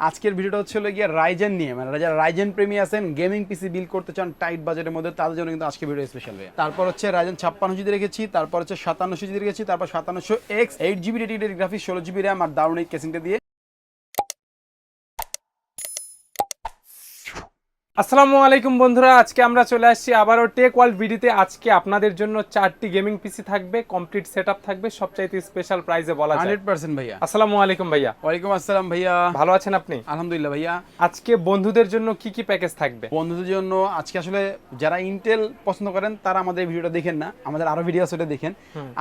আজকের ভিডিওটা হচ্ছে হলো গিয়ে রাইজেন নিয়ে। মানে যারা রাইজেন প্রেমী আছেন গেমিং পিসি বিল করতে চান টাইট বাজেটের মধ্যে, তাদের জন্য কিন্তু আজকে ভিডিও স্পেশাল তারপর হচ্ছে রাইজেন ছাপ্পান্ন জিবি রেখেছি, তারপর হচ্ছে সাতান্নশো জিবি রেখেছি, তারপর সাতান্নশো এক্স এইট জিবি রেডিডের গ্রাফিক্স ষোলো জিবি র্যাম আর দারুণ এই কেসিংটা দিয়ে। আসসালামু আলাইকুম বন্ধুরা আজকে আমরা চলে আসছি আবারও টেক ওয়ার্ল্ড ভিডিওতে আজকে আপনাদের জন্য চারটি গেমিং পিসি থাকবে কমপ্লিট সেটআপ থাকবে সবচাইতে স্পেশাল প্রাইসে বলা যায়। হান্ড্রেড পার্সেন্ট ভাইয়া। আসসালামু আলাইকুম ভাইয়া। ওয়ালাইকুম আসসালাম ভাইয়া। ভালো আছেন আপনি? আলহামদুলিল্লাহ ভাইয়া। আজকে বন্ধুদের জন্য কি কি প্যাকেজ থাকবে? বন্ধুদের জন্য আজকে আসলে যারা ইন্টেল পছন্দ করেন তারা আমাদের ভিডিওটা দেখেন না। আমাদের আরও ভিডিও ওটা দেখেন।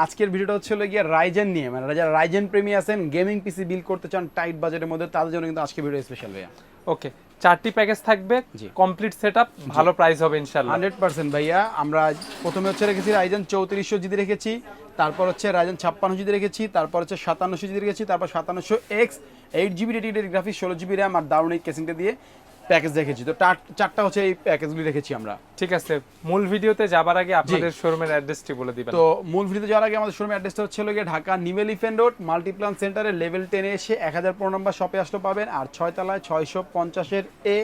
আজকের ভিডিওটা হচ্ছে হলো গিয়ে রাইজেন নিয়ে। মানে যারা রাইজেন প্রেমী আছেন গেমিং পিসি বিল করতে চান টাইট বাজেটের মধ্যে তাদের জন্য কিন্তু আজকে ভিডিও স্পেশাল ভাইয়া। ওকে চারটি প্যাকেজ থাকবে কমপ্লিট কমপ্লিট সেটআপ ভালো প্রাইস হবে ইনশাল্লাহ হান্ড্রেড পার্সেন্ট ভাইয়া আমরা প্রথমে হচ্ছে রেখেছি রাইজেন চৌত্রিশশো জিবি রেখেছি তারপর হচ্ছে রাইজেন ছাপ্পান্ন জিবি রেখেছি তারপর হচ্ছে সাতান্নশো জিবি রেখেছি তারপর সাতান্নশো এক্স এইট জিবি রেডিডের গ্রাফিক্স ষোলো জিবি র্যাম আর দারুণ এই কেসিংটা দিয়ে। প্যাকেজ রেখেছি তো চারটা হচ্ছে এই প্যাকেজগুলি রেখেছি আমরা। ঠিক আছে মূল ভিডিওতে যাবার আগে আপনাদের শোরুমের অ্যাড্রেসটি বলে দিবেন। তো মূল ভিডিওতে যাওয়ার আগে আমাদের শোরুম অ্যাড্রেসটা হচ্ছে হলো গিয়ে ঢাকা নিমেল ইফেন রোড মাল্টিপ্লান সেন্টারের লেভেল টেনে এসে এক হাজার পনেরো নম্বর শপে আসলে পাবেন আর ছয়তলায় ছয়শো পঞ্চাশের এ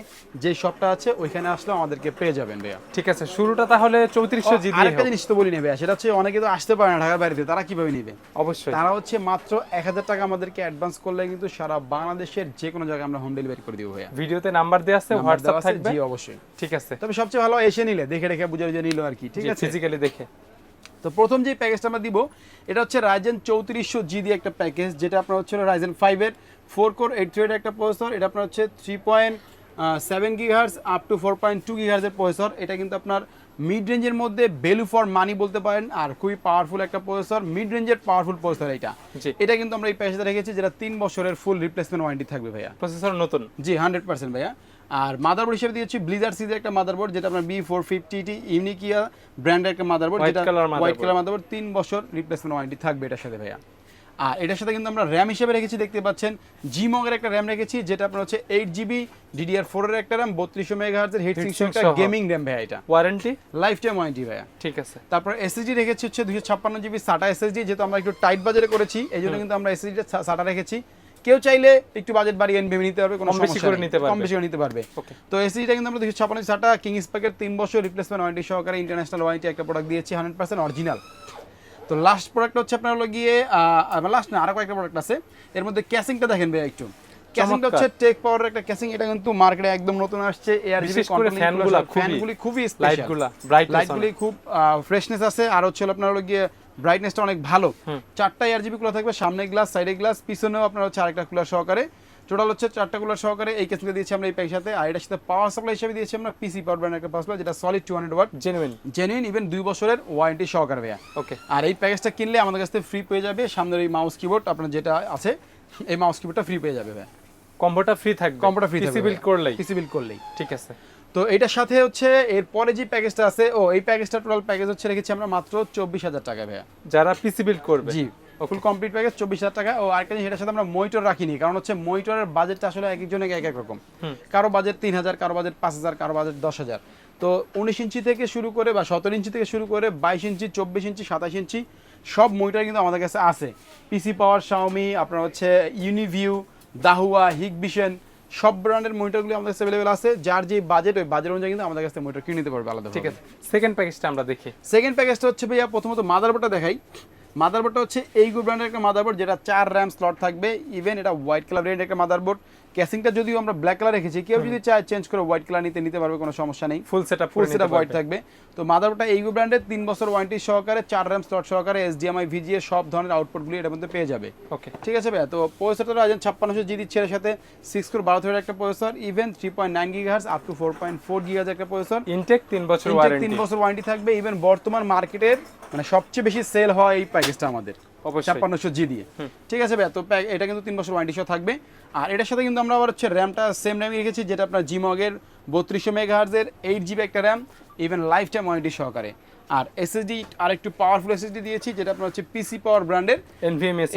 যে শপটা আছে ওইখানে আসলে আমাদেরকে পেয়ে যাবেন ভাইয়া। ঠিক আছে শুরুটা তাহলে চৌত্রিশশো জি দিয়ে আরেকটা জিনিস তো বলি নেবে সেটা হচ্ছে অনেকে তো আসতে পারে না ঢাকার বাড়িতে তারা কীভাবে নিবে? অবশ্যই। তারা হচ্ছে মাত্র এক হাজার টাকা আমাদেরকে অ্যাডভান্স করলে কিন্তু সারা বাংলাদেশের যে কোনো জায়গায় আমরা হোম ডেলিভারি করে দিব ভাইয়া। ভিডিওতে নাম্বার দেওয়া আছে হোয়াটসঅ্যাপ থাকবে। জি অবশ্যই। ঠিক আছে। তবে সবচেয়ে ভালো এসে নিলে দেখে রেখে বুঝে বুঝে নিল আর কি ঠিক আছে? ফিজিক্যালি দেখে। তো প্রথম যে প্যাকেজটা আমরা দিব এটা হচ্ছে রাইজেন চৌত্রিশশো জি দিয়ে একটা প্যাকেজ যেটা আপনার হচ্ছে রাইজেন ফাইভের ফোর কোর এইট থ্রি একটা প্রসেসর এটা আপনার হচ্ছে three point seven gigahertz up to four point two গিগার্সের processor এটা কিন্তু আপনার মিড রেঞ্জের মধ্যে ভ্যালু ফর মানি বলতে পারেন আর খুবই পাওয়ারফুল একটা প্রসেসর মিড রেঞ্জের পাওয়ারফুল প্রসেসর এটা এটা কিন্তু আমরা এই প্যাকেজটা রেখেছি যেটা তিন বছরের ফুল রিপ্লেসমেন্ট ওয়ারেন্টি থাকবে ভাইয়া। প্রসেসর নতুন? জি হান্ড্রেড পার্সেন্ট ভাইয়া। আর মাদারবোর্ড হিসেবে দিয়েছি ব্লিজার সিজের একটা মাদারবোর্ড যেটা আপনার বি ফোর ফিফটি টি ইউনিকিয়া ব্র্যান্ডের একটা মাদারবোর্ড যেটা হোয়াইট। কালার মাদারবোর্ড তিন বছর রিপ্লেসমেন্ট ওয়ারেন্টি থাকবে এটার সাথে ভাইয়া। আর এটার সাথে কিন্তু আমরা র্যাম হিসেবে রেখেছি দেখতে পাচ্ছেন। জিমগের একটা র্যাম রেখেছি যেটা আপনার হচ্ছে এইট জিবি ডিডিআর ফোরের একটা র্যাম বত্রিশশো মেগা হার্জের হিট Heatsink একটা গেমিং র্যাম ভাইয়া এটা। ওয়ারেন্টি লাইফ টাইম ওয়ারেন্টি ভাইয়া। ঠিক আছে। তারপর এসএসডি রেখেছি হচ্ছে দুশো ছাপ্পান্ন জিবি সাটা এসএসডি যেহেতু আমরা একটু টাইট বাজারে করেছি এই জন্য কিন্তু আমরা এসএসডি সাটা রেখেছি। কেউ চাইলে একটু বাজেট বাড়িয়ে এনভিএম নিতে পারবে কোনো সমস্যা করে নিতে পারবে। কম বেশি করে নিতে পারবে। তো এসিটা কিন্তু আমরা দুশো ছাপ্পান্ন সাটা কিংস প্যাকের তিন বছর রিপ্লেসমেন্ট ওয়ারেন্টি সহকারে ইন্টারন্যাশনাল ওয়ারেন্টি একটা প্রোডাক্ট দিয়েছি হান্ড্রেড পার্সেন্ট অরিজিনাল তো লাস্ট প্রোডাক্ট হচ্ছে আপনার হলো গিয়ে আমার লাস্ট না আরও কয়েকটা প্রোডাক্ট আছে। এর মধ্যে ক্যাসিংটা দেখেন ভাই একটু। ক্যাসিংটা হচ্ছে টেক পাওয়ারের একটা ক্যাসিং এটা কিন্তু মার্কেটে একদম নতুন আসছে। এয়ার বিশেষ করে ফ্যানগুলা ফ্যানগুলি খুবই। লাইটগুলা লাইটগুলি খুব ফ্রেশনেস আছে। আর হচ্ছে আপনার হলো গিয়ে ব্রাইটনেসটা অনেক ভালো। চারটা এয়ার জিবি কুলার থাকবে সামনে গ্লাস সাইডে গ্লাস পিছনেও আপনার হচ্ছে আরেকটা কুলার সহকারে। টোটাল হচ্ছে চারটা কুলার সহকারে এই কেসিংটা দিয়েছি আমরা এই প্যাকের সাথে। আর এটার সাথে পাওয়ার সাপ্লাই হিসেবে দিয়েছি আমরা পিসি পাওয়ার ব্র্যান্ড একটা পাওয়ার যেটা solid two hundred watt genuine genuine even দুই বছরের ওয়ারেন্টি সহকারে ভাইয়া। ওকে আর এই প্যাকেজটা কিনলে আমাদের কাছ থেকে ফ্রি পেয়ে যাবে। সামনের এই মাউস কিবোর্ড আপনার যেটা আছে এই মাউস কিবোর্ডটা ফ্রি পেয়ে যাবে ভাইয়া। কম্বোটা ফ্রি থাকবে। কম্পিউটার ফ্রি থাকবে পিসি বিল করলেই। পিসি বিল করলেই। ঠিক আছে। তো এটার সাথে হচ্ছে এর পরে যে প্যাকেজটা আছে ও এই প্যাকেজটা টোটাল প্যাকেজ হচ্ছে রেখেছি আমরা মাত্র চব্বিশ হাজার টাকা ভাইয়া। যারা পিসি বিল করবে। জি। ফুল কমপ্লিট প্যাকেজ চব্বিশ হাজার টাকা। ও আরেকটা জিনিস এটার সাথে আমরা মনিটর রাখিনি। কারণ হচ্ছে মনিটরের বাজেটটা আসলে এক একজনের এক এক রকম। কারও বাজেট তিন হাজার কারও বাজেট পাঁচ হাজার কারও বাজেট দশ হাজার। তো উনিশ ইঞ্চি থেকে শুরু করে বা সতেরো ইঞ্চি থেকে শুরু করে বাইশ ইঞ্চি চব্বিশ ইঞ্চি সাতাশ ইঞ্চি সব মনিটর কিন্তু আমাদের কাছে আছে। পিসি পাওয়ার শাওমি আপনার হচ্ছে ইউনিভিউ দাহুয়া হিগবিশন সব ব্র্যান্ডের মনিটরগুলি আমাদের কাছে অ্যাভেলেবেল আছে। যার যে বাজেট ওই বাজেট অনুযায়ী কিন্তু আমাদের কাছে মনিটর কিনে নিতে পারবে আলাদা ঠিক আছে। সেকেন্ড প্যাকেজটা আমরা দেখি। সেকেন্ড প্যাকেজটা হচ্ছে ভাইয়া প্রথমত মাদারবোর্ডটা দেখাই। মাদারবোর্ডটা হচ্ছে এই ব্র্যান্ডের একটা মাদারবোর্ড যেটা চার র্যাম স্লট থাকবে। ইভেন এটা হোয়াইট কালার ব্র্যান্ডের একটা মাদারবোর্ড ক্যাসিংটা যদিও আমরা ব্ল্যাক কালার রেখেছি কেউ যদি চায় চেঞ্জ করে হোয়াইট কালার নিতে নিতে পারবে কোনো সমস্যা নেই। Full setup full set white থাকবে। তো মাদারবোর্ডটা এই গো ব্র্যান্ডের তিন বছর ওয়ারেন্টি সহকারে চার র্যাম স্লট সহকারে এসডিএমআই ভিজিএ সব ধরনের আউটপুটগুলি এটার মধ্যে পেয়ে যাবে। ওকে ঠিক আছে ভাইয়া? তো প্রসেসরটা রাজেন ছাপ্পান্নশো জি দিচ্ছে এর সাথে সিক্স কোর বারো থ্রেড একটা processor even three point nine gigahertz up to four point four gigahertz একটা প্রসেসর ইনটেক তিন বছর ওয়ারেন্টি তিন বছর ওয়ারেন্টি থাকবে ইভেন বর্তমান মার্কেটের মানে সবচেয়ে বেশি সেল হয় এই প্যাকেজটা আমাদের। ছাপ্পান্নশো জি দিয়ে। ঠিক আছে ভাই তো এটা কিন্তু তিন বছর ওয়ারেন্টি সহ থাকবে। আর এটার সাথে কিন্তু আমরা আবার হচ্ছে র্যামটা সেম র্যামই রেখেছি যেটা আপনার জিমগের বত্রিশশো মেগা হার্জের এইট জিবি একটা RAM even life time warranty সহকারে। আর এসএসডি আর একটু পাওয়ারফুল এসএসডি দিয়েছি যেটা আপনার হচ্ছে পিসি পাওয়ার ব্র্যান্ডের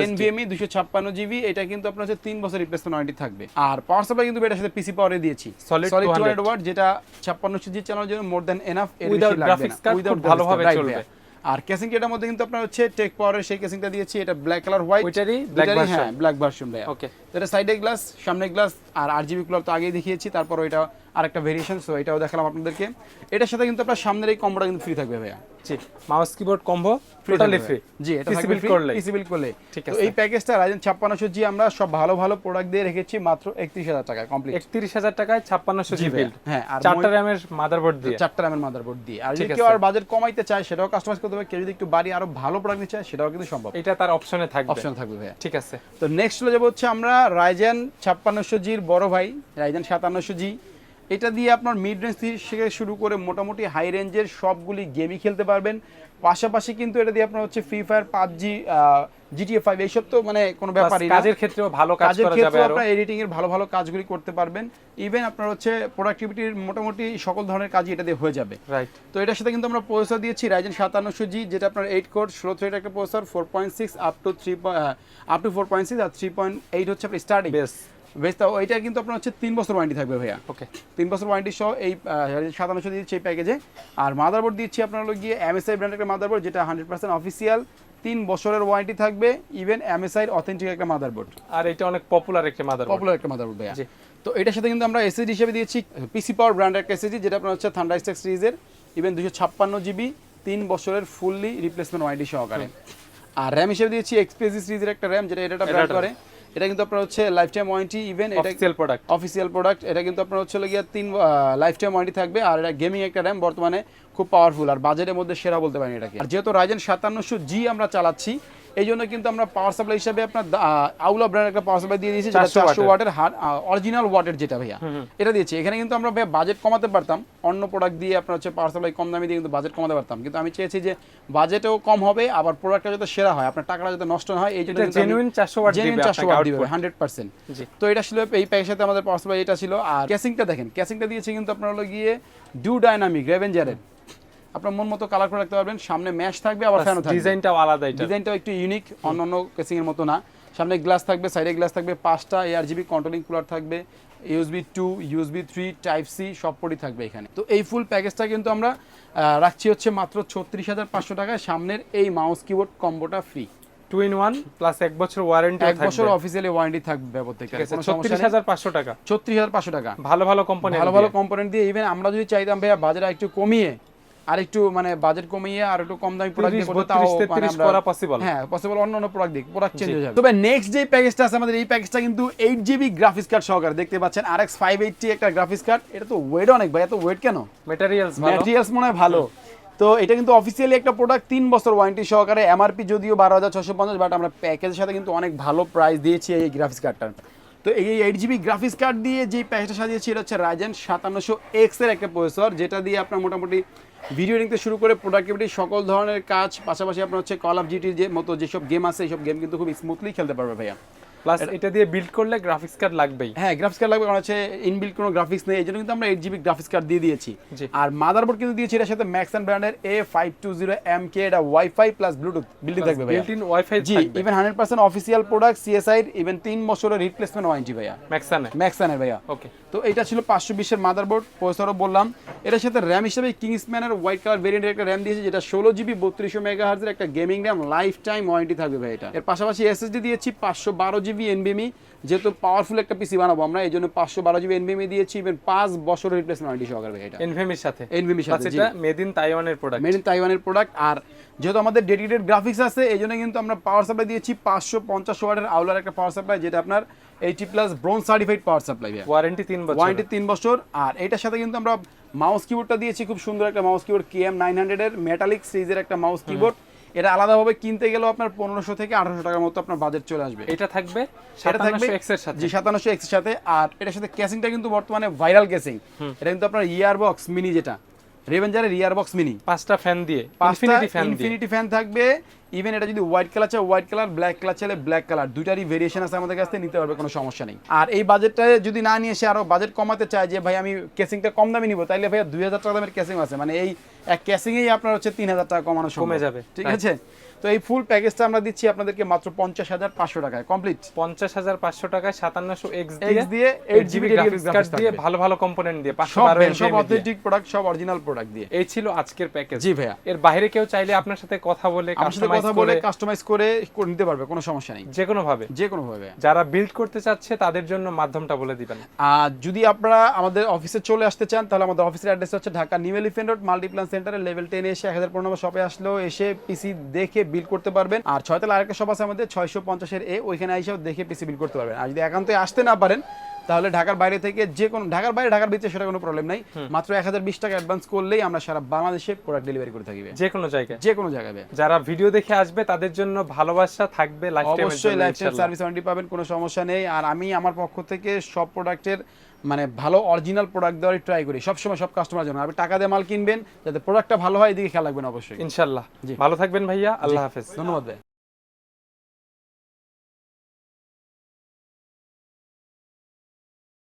এনভিএমই দুশো ছাপ্পান্ন জিবি এটা কিন্তু আপনার হচ্ছে তিন বছর রিপ্লেসমেন্ট ওয়ারেন্টি থাকবে। আর পাওয়ার সাপ্লাই কিন্তু এটার সাথে পিসি পাওয়ারে দিয়েছি। সলিড 200 টু হান্ড্রেড ওয়াট যেটা ছাপ্পান্নশো জি চালানোর জন্য মোর দ্যান এনাফ এর Without বেশি লাগবে graphics না card উইদাউট ভালোভাবে চলবে। আর কেসিং এটার মধ্যে কিন্তু আপনার হচ্ছে টেক পাওয়ারের সেই ক্যাসিংটা দিয়েছি এটা ব্ল্যাক কালার হোয়াইট ওইটারই ব্ল্যাক ভার্সন হ্যাঁ ব্ল্যাক ভার্সন ভাই Okay. এটা সাইডে গ্লাস সামনে গ্লাস আর আর জিবি কুলার তো আগেই দেখিয়েছি তারপর ওইটা আরেকটা ভেরিয়েশন সো এটাও দেখালাম আপনাদেরকে। এটার সাথে কিন্তু আপনার সামনের এই কম্বোটা কিন্তু ফ্রি থাকবে ভাইয়া। জি mouse keyboard combo totally free জি এটা করলে। করলে। ঠিক আছে। এই প্যাকেজটা রাইজেন 5600 জি আমরা সব ভালো ভালো প্রোডাক্ট দিয়ে রেখেছি মাত্র 31000 টাকা কমপ্লিট একত্রিশ হাজার টাকায় ছাপ্পান্নশো জি বিল্ড হ্যাঁ আর চারটা র্যামের মাদারবোর্ড দিয়ে। চারটা র্যামের মাদারবোর্ড দিয়ে। আর যদি কেউ আর বাজেট কমাইতে চায় সেটাও কাস্টমাইজ করতে হবে। কেউ যদি একটু বাড়ি আরও ভালো প্রোডাক্ট নিতে চায় সেটাও কিন্তু সম্ভব। এটা তার অপশনে থাকবে। অপশন থাকবে ভাইয়া। ঠিক আছে। তো নেক্সট হলো যাব হচ্ছে আমরা রাইজেন ছাপ্পান্নশো জির বড় ভাই রাইজেন সাতান্নশো জি। এটা দিয়ে আপনার মিড রেঞ্জ থেকে শুরু করে মোটামুটি হাই রেঞ্জের সবগুলি গেমই খেলতে পারবেন। পাশাপাশি কিন্তু এটা দিয়ে আপনার হচ্ছে Free Fire PUBG GTA five এইসব তো মানে কোনো ব্যাপারই কাজের ক্ষেত্রেও ভালো কাজ কাজের করা যাবে ক্ষেত্রে আপনার এডিটিং এর ভালো ভালো কাজগুলি করতে পারবেন। ইভেন আপনার হচ্ছে প্রোডাক্টিভিটির মোটামুটি সকল ধরনের কাজই এটা দিয়ে হয়ে যাবে। রাইট তো এটার সাথে কিন্তু আমরা প্রসেসর দিয়েছি রাইজেন সাতান্নশো জি যেটা আপনার এইট কোর ষোলো থ্রেড একটা processor four point six up to three up to four point six R three point eight হচ্ছে আপনার স্টার্টিং বেশ তাও কিন্তু আপনার হচ্ছে তিন বছর ওয়ারেন্টি থাকবে ভাইয়া। ওকে তিন বছর ওয়ারেন্টি সহ এই দিচ্ছি এই প্যাকেজে আর মাদারবোর্ড দিচ্ছি আপনার হলো গিয়ে এমএসআই ব্র্যান্ডের একটা মাদারবোর্ড যেটা হান্ড্রেড পার্সেন্ট অফিসিয়াল তিন বছরের ওয়ারেন্টি থাকবে ইভেন এমএসআই অথেন্টিক একটা মাদারবোর্ড আর এটা অনেক পপুলার একটা মাদারবোর্ড পপুলার একটা মাদারবোর্ড ভাইয়া। তো এটার সাথে কিন্তু আমরা এসএসডি হিসেবে দিয়েছি পিসি পাওয়ার ব্র্যান্ডের একটা এসএসডি যেটা আপনার হচ্ছে থান্ডার স্টেক সিরিজের ইভেন দুশো ছাপ্পান্ন জিবি তিন বছরের ফুললি রিপ্লেসমেন্ট ওয়ারেন্টি সহকারে। আর র্যাম হিসেবে দিয়েছি এক্সপিএসি সিরিজের একটা র্যাম যেটা এটা এটা- করে। এটা কিন্তু আপনার হচ্ছে লাইফ টাইম ওয়ারেন্টি ইভেন এটা অফিসিয়াল প্রোডাক্ট অফিসিয়াল প্রোডাক্ট এটা কিন্তু আপনার হচ্ছে গিয়ে তিন লাইফ টাইম ওয়ারেন্টি থাকবে। আর এটা গেমিং একটা র্যাম বর্তমানে খুব পাওয়ারফুল আর বাজেটের মধ্যে সেরা বলতে পারেন এটাকে। আর যেহেতু রাইজেন সাতান্নশো জি আমরা চালাচ্ছি এই জন্য কিন্তু আমরা পাওয়ার সাপ্লাই হিসাবে আপনার আউলা ব্র্যান্ড একটা পাওয়ার সাপ্লাই দিয়ে দিয়েছি যেটা 400 চারশো ওয়াটের। অরিজিনাল ওয়াটের যেটা ভাইয়া। এটা দিয়েছি। এখানে কিন্তু আমরা ভাইয়া বাজেট কমাতে পারতাম। অন্য প্রোডাক্ট দিয়ে আপনার হচ্ছে পাওয়ার সাপ্লাই কম দামে দিয়ে কিন্তু বাজেট কমাতে পারতাম। কিন্তু আমি চেয়েছি যে বাজেটেও কম হবে আবার প্রোডাক্টটা যাতে সেরা হয় আপনার টাকাটা যাতে নষ্ট না হয় এই জন্য এটা জেনুইন 400 ওয়াট দিবে 400 আপনাকে ওয়াট দিবে আউটপুট হান্ড্রেড পার্সেন্ট তো এটা ছিল এই প্যাকের সাথে আমাদের পাওয়ার সাপ্লাই এটা ছিল। আর ক্যাসিংটা দেখেন ক্যাসিংটা দিয়েছে কিন্তু আপনার হলো গিয়ে ডু ডাইনামিক রেভেঞ্জারের আপনার মন মতো কালার করে রাখতে পারবেন। সামনে ম্যাশ থাকবে আবার ফ্যানও থাকবে। ডিজাইনটাও আলাদা এটা। ডিজাইনটাও একটু ইউনিক অন্য অন্য কেসিং এর মতো না। সামনে গ্লাস থাকবে সাইডে গ্লাস থাকবে পাঁচটা এআর জিবি কন্ট্রোলিং কুলার থাকবে USB two USB three type C সব পরই থাকবে এখানে। তো এই ফুল প্যাকেজটা কিন্তু আমরা রাখছি হচ্ছে মাত্র ছত্রিশ হাজার পাঁচশো টাকায়। সামনের এই mouse keyboard কম্বোটা free two in one plus এক বছর ওয়ারেন্টি এক বছর অফিসিয়ালি ওয়ারেন্টি থাকবে কোনো সমস্যা ছত্রিশ হাজার পাঁচশো টাকা। ছত্রিশ হাজার পাঁচশো টাকা। ভালো ভালো কোম্পানি ভালো ভালো কম্পোনেন্ট দিয়ে ইভেন আমরা যদি চাইতাম ভাইয়া বাজারে একটু কমিয়ে আর একটু মানে বাজেট কমিয়ে আর একটু কম দামি প্রোডাক্ট দিয়ে 30, করতে তাও মানে করা possible। হ্যাঁ পসিবল অন্য অন্য প্রোডাক্ট দিক প্রোডাক্ট চেঞ্জ হয়ে যাবে। তবে নেক্সট যে প্যাকেজটা আছে আমাদের এই প্যাকেজটা কিন্তু এইট জিবি গ্রাফিক্স কার্ড সহকারে দেখতে পাচ্ছেন? আর এক্স ফাইভ এইটটি একটা গ্রাফিক্স কার্ড এটা তো ওয়েট অনেক ভাই এত ওয়েট কেন? মেটেরিয়ালস ভালো। ম্যাটেরিয়ালস মনে হয় ভালো। তো এটা কিন্তু অফিসিয়ালি একটা প্রোডাক্ট তিন বছর ওয়ারেন্টি সহকারে এমআরপি যদিও বারো হাজার ছশো পঞ্চাশ বাট আমরা প্যাকেজের সাথে কিন্তু অনেক ভালো প্রাইস দিয়েছি এই গ্রাফিক্স কার্ডটার তো এই এইট জিবি গ্রাফিক্স কার্ড দিয়ে যে প্যাকেজটা সাজিয়েছি, এটা হচ্ছে রাইজেন সাতান্নশো এক্সের একটা প্রসেসর যেটা দিয়ে আপনার মোটামুটি ভিডিও নিতে শুরু করে প্রোডাক্টিভিটি সকল ধরনের কাজ, পাশাপাশি আপনার হচ্ছে কল অফ জিটির যে মতো যেসব গেম আছে এইসব গেম কিন্তু খুব স্মুথলি খেলতে পারবে ভাইয়া। প্লাস এটা দিয়ে বিল্ড করলে গ্রাফিক্স কার্ড লাগবেই। হ্যাঁ গ্রাফিক্স কার্ড লাগবে কারণ হচ্ছে ইনবিল্ট কোনো গ্রাফিক্স নেই এই জন্য কিন্তু আমরা এইট জিবি গ্রাফিক্স কার্ড দিয়ে দিয়েছি। আর মাদারবোর্ড কিন্তু দিয়েছি এটার সাথে ম্যাক্স অ্যান্ড ব্র্যান্ডের A five two zero M K এটা ওয়াইফাই প্লাস ব্লুটুথ বিল্ডিং থাকবে built in wifi G even hundred percent official product CSI even তিন বছরের রিপ্লেসমেন্ট ওয়ারেন্টি ভাইয়া। ম্যাক্সানে ম্যাক্সানের ভাইয়া। ওকে তো এটা ছিল পাঁচশো বিশের মাদারবোর্ড প্রসেসরও বললাম। এটার সাথে র্যাম হিসেবে কিংসম্যানের হোয়াইট কালার ভেরিয়েন্টের একটা র্যাম দিয়েছে যেটা ষোলো জিবি বত্রিশশো মেগা হার্জের একটা gaming RAM life time warranty থাকবে ভাই এটা। এর পাশাপাশি এসএসডি দিয়েছি পাঁচশো বারো জিবি এনবিএমই যেহেতু পাওয়ারফুল একটা পিসি বানাবো আমরা এই জন্য পাঁচশো বারো জিবি এনবিএমই দিয়েছি ইভেন পাঁচ বছরের রিপ্লেসমেন্ট ওয়ারেন্টি সহকারে এটা। এনভিএমির সাথে? এনবিএমির সাথে এটা মেড ইন তাইওয়ানের প্রোডাক্ট মেড ইন তাইওয়ানের প্রোডাক্ট আর যেহেতু আমাদের ডেডিকেটেড গ্রাফিক্স আছে এই জন্য কিন্তু আমরা পাওয়ার সাপ্লাই দিয়েছি পাঁচশো পঞ্চাশ ওয়াটের আউলার একটা পাওয়ার সাপ্লাই যেটা আপনার eighty plus bronze certified power supply warranty তিন বছর। ওয়ারেন্টি তিন বছর আর এটার সাথে কিন্তু আমরা মাউস কিবোর্ডটা দিয়েছি খুব সুন্দর একটা mouse keyboard K M nine হান্ড্রেডের মেটালিক সিরিজের একটা মাউস কিবোর্ড এটা আলাদাভাবে কিনতে গেলেও আপনার পনেরোশো থেকে আঠারোশো টাকার মতো আপনার বাজেট চলে আসবে। এটা থাকবে সেটা থাকবে এক্সের সাথে। জি সাতান্নশো এক্সের সাথে। আর এটার সাথে ক্যাসিংটা কিন্তু বর্তমানে ভাইরাল ক্যাসিং এটা কিন্তু আপনার ইয়ার বক্স মিনি যেটা। রেভেঞ্জারের ইয়ার বক্স মিনি পাঁচটা ফ্যান দিয়ে পাঁচটা ইনফিনিটি ফ্যান থাকবে। ইভেন এটা যদি হোয়াইট কালার চাই হোয়াইট কালার ব্ল্যাক কালার চাইলে ব্ল্যাক কালার দুইটারই ভেরিয়েশন আছে আমাদের কাছ থেকে নিতে পারবে কোনো সমস্যা নেই। আর এই বাজেটটা যদি না নিয়ে এসে আরও বাজেট কমাতে চায় যে ভাই আমি কেসিংটা কম দামে নিব তাইলে ভাই দুই হাজার টাকা দামের কেসিং আছে। মানে এই এক কেসিংয়েই আপনার হচ্ছে তিন হাজার টাকা কমানো। কমে যাবে। ঠিক আছে? তো এই ফুল প্যাকেজটা আমরা দিচ্ছি আপনাদেরকে মাত্র পঞ্চাশ হাজার পাঁচশো টাকায় কমপ্লিট পঞ্চাশ হাজার পাঁচশো টাকায় সাতান্নশো এক্স এক্স দিয়ে এইট জিবি গ্রাফিক্স দিয়ে ভালো ভালো কম্পোনেন্ট দিয়ে সব সব অথেন্টিক প্রোডাক্ট সব অরিজিনাল প্রোডাক্ট দিয়ে। এই ছিল আজকের প্যাকেজ জি ভাইয়া। এর বাইরে কেউ চাইলে আপনার সাথে কথা বলে কাস্টমাইজ কথা বলে করে কাস্টমাইজ করে নিতে পারবে কোনো সমস্যা নেই। যে কোনো ভাবে। যে কোনো ভাবে। যারা বিল্ড করতে চাচ্ছে তাদের জন্য মাধ্যমটা বলে দিবেন। আর যদি আপনারা আমাদের অফিসে চলে আসতে চান তাহলে আমাদের অফিসের অ্যাড্রেস হচ্ছে Dhaka New Elephant Road Multiplan সেন্টারে লেভেল টেনে এসে এক হাজার পনেরো নম্বর শপে আসলেও এসে পিসি দেখে বিল করতে পারবেন। আর ছয়তলা আরেকটা শপ আছে আমাদের, ছয়শো পঞ্চাশের এ, ওইখানে এসেও দেখে পিসি বিল করতে পারবেন। আর যদি একান্তই আসতে না পারেন তাহলে ঢাকার বাইরে থেকে যে কোনো ঢাকার বাইরে ঢাকার ভিতরে সেটা কোনো প্রবলেম নাই। মাত্র এক হাজার বিশ টাকা অ্যাডভান্স করলেই আমরা সারা বাংলাদেশে প্রোডাক্ট ডেলিভারি করে থাকি যে কোনো জায়গায়। যে কোনো জায়গায়। যারা ভিডিও দেখে আসবে তাদের জন্য ভালোবাসা থাকবে অবশ্যই লাইফ টাইম সার্ভিস ওয়ারেন্টি পাবেন কোনো সমস্যা নেই। আর আমি আমার পক্ষ থেকে সব প্রোডাক্টের মানে ভালো অরিজিনাল প্রোডাক্ট দেওয়ারই ট্রাই করি। সবসময় সব কাস্টমার জন্য। আপনি টাকা দিয়ে মাল কিনবেন যাতে প্রোডাক্টটা ভালো হয় এদিকে খেয়াল রাখবেন অবশ্যই। ইনশাল্লাহ। ভালো থাকবেন ভাইয়া আল্লাহ হাফেজ। ধন্যবাদ ভাই।